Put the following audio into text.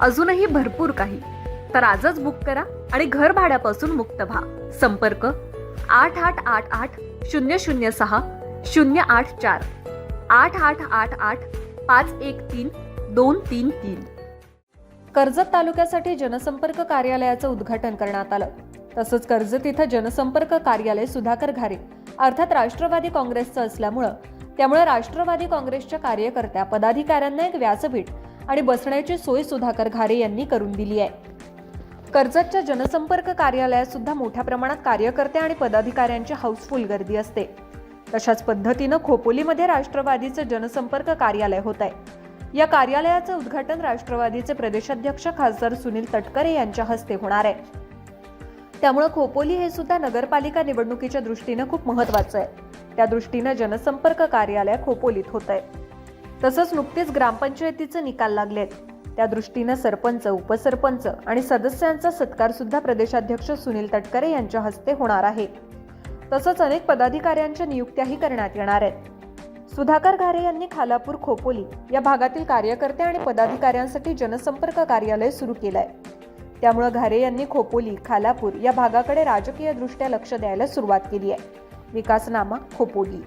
अजूनही भरपूर काही. तर आजच बुक करा आणि घर भाड्यापासून मुक्त व्हा. संपर्क आठ आठ आठ आठ शून्य शून्य सहा शून्य आठ चार. आठ आठ आठ आठ पाच एक तीन दोन तीन तीन. कर्जत तालुक्यासाठी जनसंपर्क कार्यालयाचं उद्घाटन करण्यात आलं. तसंच कर्जत इथं जनसंपर्क कार्यालय सुधाकर घारे अर्थात राष्ट्रवादी काँग्रेसचं असल्यामुळं त्यामुळे राष्ट्रवादी काँग्रेसच्या कार्यकर्त्या पदाधिकाऱ्यांना एक व्यासपीठ आणि बसण्याची सोय सुधाकर घारे यांनी करून दिली आहे. कर्जतच्या जनसंपर्क कार्यालयात सुद्धा मोठ्या प्रमाणात कार्यकर्ते आणि पदाधिकाऱ्यांची हाऊसफुल गर्दी असते. तशाच पद्धतीनं खोपोलीमध्ये राष्ट्रवादीचं जनसंपर्क कार्यालय होत आहे. या कार्यालयाचं उद्घाटन राष्ट्रवादीचे प्रदेशाध्यक्ष खासदार सुनील तटकरे यांच्या हस्ते होणार आहे. त्यामुळं खोपोली हे सुद्धा नगरपालिका निवडणुकीच्या दृष्टीनं खूप महत्वाचं आहे. त्या दृष्टीनं जनसंपर्क कार्यालय खोपोलीत होत आहे तसंच नुकतेच ग्रामपंचायतीचे निकाल लागलेत त्या दृष्टीनं सरपंच उपसरपंच आणि सदस्यांचा सत्कार सुद्धा प्रदेशाध्यक्ष सुनील तटकरे यांच्या हस्ते होणार आहे. तसंच अनेक पदाधिकाऱ्यांच्या नियुक्त्याही करण्यात येणार आहेत. सुधाकर घारे यांनी खालापूर खोपोली या भागातील कार्यकर्ते आणि पदाधिकाऱ्यांसाठी जनसंपर्क कार्यालय सुरू केलंय. त्यामुळे घारे यांनी खोपोली खालापूर या भागाकडे राजकीय दृष्ट्या लक्ष द्यायला सुरुवात केली आहे. विकासनामा खोपोली.